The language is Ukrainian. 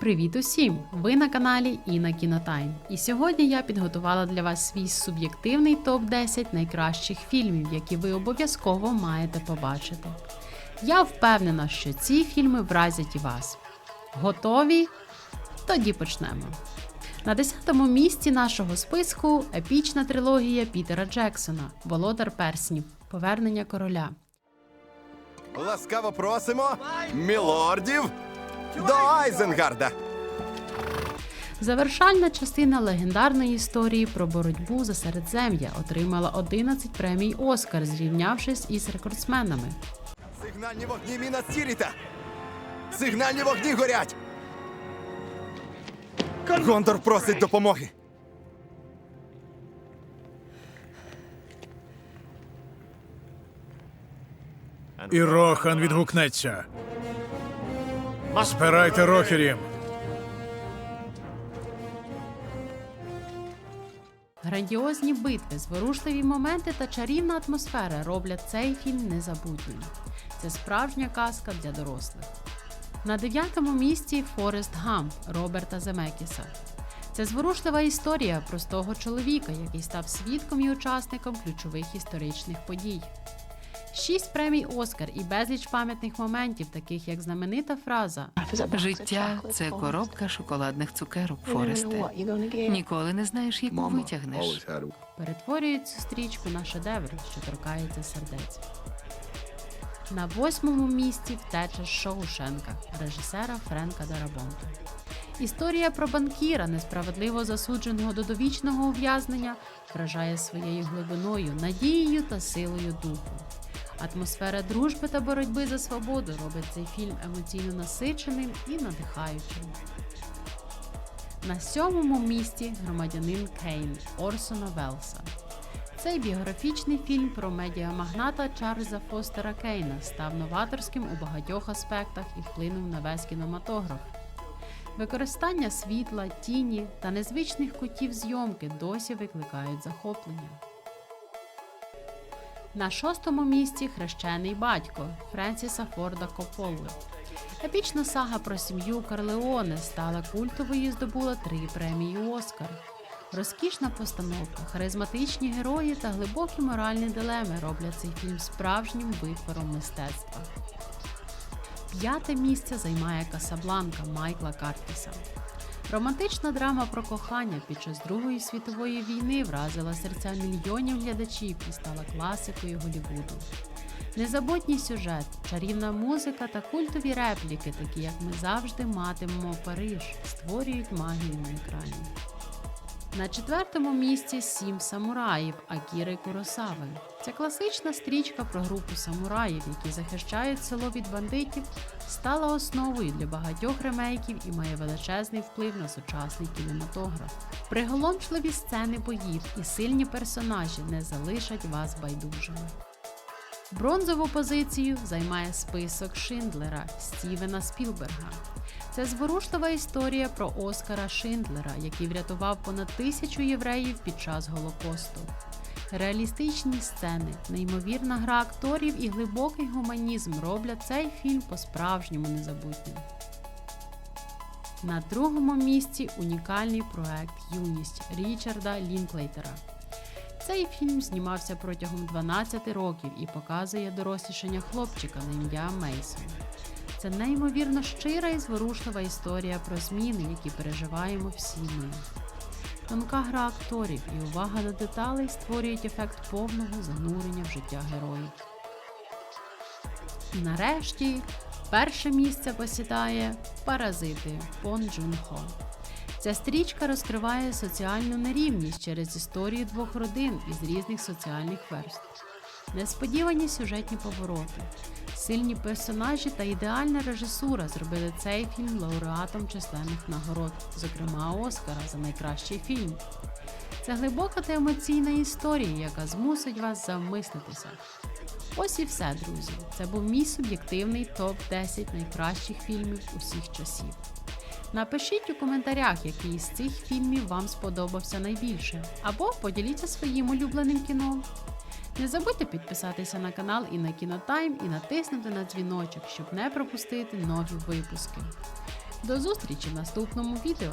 Привіт усім! Ви на каналі Іна Кінотайм. І сьогодні я підготувала для вас свій суб'єктивний топ-10 найкращих фільмів, які ви обов'язково маєте побачити. Я впевнена, що ці фільми вразять і вас. Готові? Тоді почнемо. На 10-му місці нашого списку епічна трилогія Пітера Джексона Володар Перснів Повернення короля. Ласкаво просимо мілордів до Айзенгарда. Завершальна частина легендарної історії про боротьбу за Середзем'я отримала 11 премій Оскар, зрівнявшись із рекордсменами. Сигнальні вогні міна Сіріта. Сигнальні вогні горять. Гондор просить допомоги. І Рохан відгукнеться. Збирайте рохерів. Грандіозні битви, зворушливі моменти та чарівна атмосфера роблять цей фільм незабутнім. Це справжня казка для дорослих. На дев'ятому місці Форест Гамп Роберта Земекіса. Це зворушлива історія простого чоловіка, який став свідком і учасником ключових історичних подій. Шість премій Оскар і безліч пам'ятних моментів, таких як знаменита фраза Життя це коробка шоколадних цукерок, Форесте. Ніколи не знаєш, яку витягнеш. перетворюють цю стрічку на шедевр, що торкається сердець. На восьмому місці втеча з Шоушенка режисера Френка Дарабонта. Історія про банкіра, несправедливо засудженого до довічного ув'язнення, вражає своєю глибиною, надією та силою духу. Атмосфера дружби та боротьби за свободу робить цей фільм емоційно насиченим і надихаючим. На сьомому місці громадянин Кейн Орсона Велса. Цей біографічний фільм про медіамагната Чарльза Фостера Кейна став новаторським у багатьох аспектах і вплинув на весь кінематограф. Використання світла, тіні та незвичних кутів зйомки досі викликають захоплення. На шостому місці хрещений батько Френсіса Форда Копполи. Епічна сага про сім'ю Карлеоне стала культовою і здобула три премії Оскар. Розкішна постановка, харизматичні герої та глибокі моральні дилеми роблять цей фільм справжнім витвором мистецтва. П'яте місце займає Касабланка Майкла Картіса. Романтична драма про кохання під час Другої світової війни вразила серця мільйонів глядачів і стала класикою Голлівуду. Незабутній сюжет, чарівна музика та культові репліки, такі як ми завжди матимемо Париж, створюють магію на екрані. На четвертому місці сім самураїв Акіри Куросави. Ця класична стрічка про групу самураїв, які захищають село від бандитів, стала основою для багатьох ремейків і має величезний вплив на сучасний кінематограф. Приголомшливі сцени боїв і сильні персонажі не залишать вас байдужими. Бронзову позицію займає список Шиндлера Стівена Спілберга. Це зворушлива історія про Оскара Шиндлера, який врятував понад тисячу євреїв під час Голокосту. Реалістичні сцени, неймовірна гра акторів і глибокий гуманізм роблять цей фільм по-справжньому незабутнім. На другому місці унікальний проект Юність Річарда Лінклейтера. Цей фільм знімався протягом 12 років і показує дорослішання хлопчика на ім'я Мейсон. Це неймовірно щира і зворушлива історія про зміни, які переживаємо всі ми. Тонка гра акторів і увага до деталей створюють ефект повного занурення в життя героїв. Нарешті перше місце посідає Паразити Пон Джун Хо. Ця стрічка розкриває соціальну нерівність через історію двох родин із різних соціальних верств. Несподівані сюжетні повороти, сильні персонажі та ідеальна режисура зробили цей фільм лауреатом численних нагород, зокрема Оскара за найкращий фільм. Це глибока та емоційна історія, яка змусить вас замислитися. Ось і все, друзі. Це був мій суб'єктивний топ-10 найкращих фільмів усіх часів. Напишіть у коментарях, який із цих фільмів вам сподобався найбільше, або поділіться своїм улюбленим кіно. Не забудьте підписатися на канал і на Кінотайм і натиснути на дзвіночок, щоб не пропустити нові випуски. До зустрічі в наступному відео.